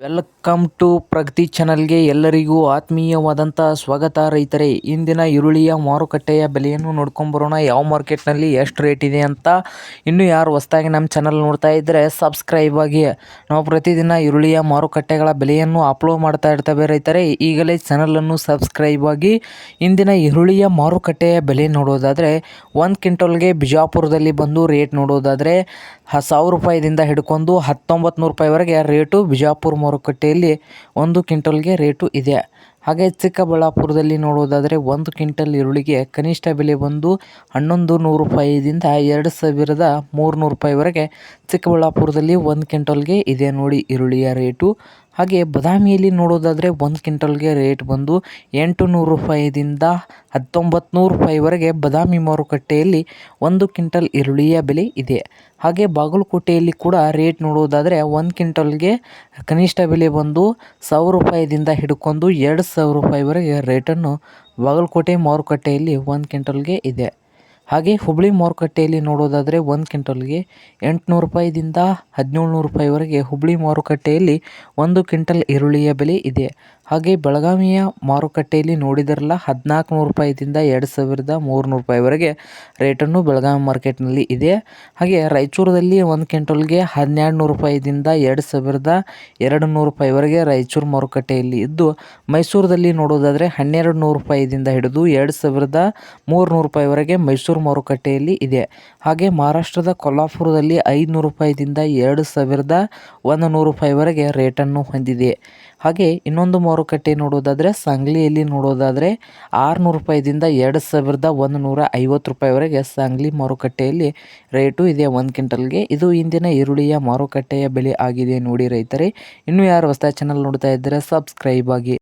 Welcome to ಪ್ರಗತಿ ಚಾನಲ್ಗೆ ಎಲ್ಲರಿಗೂ ಆತ್ಮೀಯವಾದಂಥ ಸ್ವಾಗತ ರೈತರೇ. ಇಂದಿನ ಈರುಳ್ಳಿಯ ಮಾರುಕಟ್ಟೆಯ ಬೆಲೆಯನ್ನು ನೋಡ್ಕೊಂಬರೋಣ ಯಾವ ಮಾರ್ಕೆಟ್ನಲ್ಲಿ ಎಷ್ಟು ರೇಟ್ ಇದೆ ಅಂತ ಇನ್ನೂ ಯಾರು ಹೊಸ್ದಾಗಿ ನಮ್ಮ ಚಾನಲ್ ನೋಡ್ತಾ ಇದ್ದರೆ ಸಬ್ಸ್ಕ್ರೈಬ್ ಆಗಿ. ನಾವು ಪ್ರತಿದಿನ ಈರುಳ್ಳಿಯ ಮಾರುಕಟ್ಟೆಗಳ ಬೆಲೆಯನ್ನು ಅಪ್ಲೋಡ್ ಮಾಡ್ತಾ ಇರ್ತವೆ ರೈತರೇ. ಈಗಲೇ ಚಾನಲನ್ನು ಸಬ್ಸ್ಕ್ರೈಬ್ ಆಗಿ. ಇಂದಿನ ಈರುಳ್ಳಿಯ ಮಾರುಕಟ್ಟೆಯ ಬೆಲೆ ನೋಡೋದಾದರೆ ಒಂದು ಕ್ವಿಂಟಲ್ಗೆ ಬಿಜಾಪುರದಲ್ಲಿ ಬಂದು ರೇಟ್ ನೋಡೋದಾದರೆ ಸಾವಿರ ರೂಪಾಯಿದಿಂದ ಹಿಡ್ಕೊಂಡು ಹತ್ತೊಂಬತ್ತು ನೂರು ರೂಪಾಯಿವರೆಗೆ ರೇಟು ಬಿಜಾಪುರ ಮಾರುಕಟ್ಟೆಯಲ್ಲಿ ಒಂದು ಕ್ವಿಂಟಲ್ಗೆ ರೇಟು ಇದೆ. ಹಾಗೆ ಚಿಕ್ಕಬಳ್ಳಾಪುರದಲ್ಲಿ ನೋಡುವುದಾದರೆ ಒಂದು ಕ್ವಿಂಟಲ್ ಈರುಳ್ಳಿಗೆ ಕನಿಷ್ಠ ಬೆಲೆ ಬಂದು ಹನ್ನೊಂದು ನೂರು ರೂಪಾಯಿದಿಂದ ಎರಡು ಸಾವಿರದ ಮೂರುನೂರು ರೂಪಾಯಿವರೆಗೆ ಚಿಕ್ಕಬಳ್ಳಾಪುರದಲ್ಲಿ ಒಂದು ಕ್ವಿಂಟಲ್ಗೆ ಇದೆ ನೋಡಿ ಈರುಳ್ಳಿಯ ರೇಟು. ಹಾಗೆ ಬದಾಮಿಯಲ್ಲಿ ನೋಡೋದಾದರೆ ಒಂದು ಕ್ವಿಂಟಲ್ಗೆ ರೇಟ್ ಬಂದು ಎಂಟು ನೂರು ರೂಪಾಯಿದಿಂದ ಹತ್ತೊಂಬತ್ತು ನೂರು ರೂಪಾಯಿವರೆಗೆ ಬದಾಮಿ ಮಾರುಕಟ್ಟೆಯಲ್ಲಿ ಒಂದು ಕ್ವಿಂಟಲ್ ಈರುಳ್ಳಿಯ ಬೆಲೆ ಇದೆ. ಹಾಗೆ ಬಾಗಲಕೋಟೆಯಲ್ಲಿ ಕೂಡ ರೇಟ್ ನೋಡೋದಾದರೆ ಒಂದು ಕ್ವಿಂಟಲ್ಗೆ ಕನಿಷ್ಠ ಬೆಲೆ ಬಂದು ಸಾವಿರ ರೂಪಾಯಿದಿಂದ ಹಿಡ್ಕೊಂಡು ಎರಡು ಸಾವಿರ ರೂಪಾಯಿವರೆಗೆ ರೇಟನ್ನು ಬಾಗಲಕೋಟೆ ಮಾರುಕಟ್ಟೆಯಲ್ಲಿ ಒಂದು ಕ್ವಿಂಟಲ್ಗೆ ಇದೆ. ಹಾಗೆ ಹುಬ್ಬಳ್ಳಿ ಮಾರುಕಟ್ಟೆಯಲ್ಲಿ ನೋಡೋದಾದರೆ ಒಂದು ಕ್ವಿಂಟಲ್ಗೆ ಎಂಟುನೂರು ರೂಪಾಯಿದಿಂದ ಹದಿನೇಳು ನೂರು ರೂಪಾಯಿವರೆಗೆ ಹುಬ್ಬಳ್ಳಿ ಮಾರುಕಟ್ಟೆಯಲ್ಲಿ ಒಂದು ಕ್ವಿಂಟಲ್ ಈರುಳ್ಳಿಯ ಬೆಲೆ ಇದೆ. ಹಾಗೆ ಬೆಳಗಾವಿಯ ಮಾರುಕಟ್ಟೆಯಲ್ಲಿ ನೋಡಿದರಲ್ಲ ಹದಿನಾಲ್ಕು ನೂರು ರೂಪಾಯಿದಿಂದ ಎರಡು ಸಾವಿರದ ಮೂರುನೂರು ರೂಪಾಯಿವರೆಗೆ ರೇಟನ್ನು ಬೆಳಗಾವಿ ಮಾರ್ಕೆಟ್ನಲ್ಲಿ ಇದೆ. ಹಾಗೆ ರಾಯಚೂರದಲ್ಲಿ ಒಂದು ಕ್ವಿಂಟಲ್ಗೆ ಹನ್ನೆರಡು ನೂರು ರೂಪಾಯಿದಿಂದ ಎರಡು ಸಾವಿರದ ಎರಡು ನೂರು ರೂಪಾಯಿವರೆಗೆ ರಾಯಚೂರು ಮಾರುಕಟ್ಟೆಯಲ್ಲಿ ಇದ್ದು, ಮೈಸೂರದಲ್ಲಿ ನೋಡೋದಾದರೆ ಹನ್ನೆರಡು ನೂರು ರೂಪಾಯಿದಿಂದ ಹಿಡಿದು ಎರಡು ಸಾವಿರದ ಮೂರುನೂರು ರೂಪಾಯಿವರೆಗೆ ಮೈಸೂರು ಮಾರುಕಟ್ಟೆಯಲ್ಲಿ ಇದೆ. ಹಾಗೆ ಮಹಾರಾಷ್ಟ್ರದ ಕೊಲ್ಲಾಪುರದಲ್ಲಿ ಐದುನೂರು ರೂಪಾಯಿದಿಂದ ಎರಡು ಸಾವಿರದ ಒಂದು ನೂರು ರೂಪಾಯಿವರೆಗೆ ರೇಟನ್ನು ಹೊಂದಿದೆ. ಹಾಗೆ ಇನ್ನೊಂದು ಮಾರುಕಟ್ಟೆ ನೋಡೋದಾದರೆ, ಸಾಂಗ್ಲಿಯಲ್ಲಿ ನೋಡೋದಾದರೆ ಆರುನೂರು ರೂಪಾಯಿದಿಂದ ಎರಡು ಸಾವಿರದ ಒಂದು ನೂರ ಐವತ್ತು ರೂಪಾಯಿವರೆಗೆ ಸಾಂಗ್ಲಿ ಮಾರುಕಟ್ಟೆಯಲ್ಲಿ ರೇಟು ಇದೆ ಒಂದು ಕ್ವಿಂಟಲ್ಗೆ. ಇದು ಇಂದಿನ ಈರುಳ್ಳಿಯ ಮಾರುಕಟ್ಟೆಯ ಬೆಲೆ ಆಗಿದೆ ನೋಡಿ ರೈತರೇ. ಇನ್ನೂ ಯಾರು ಹೊಸ ಚಾನಲ್ ನೋಡ್ತಾ ಇದ್ದರೆ ಸಬ್ಸ್ಕ್ರೈಬ್ ಆಗಿ.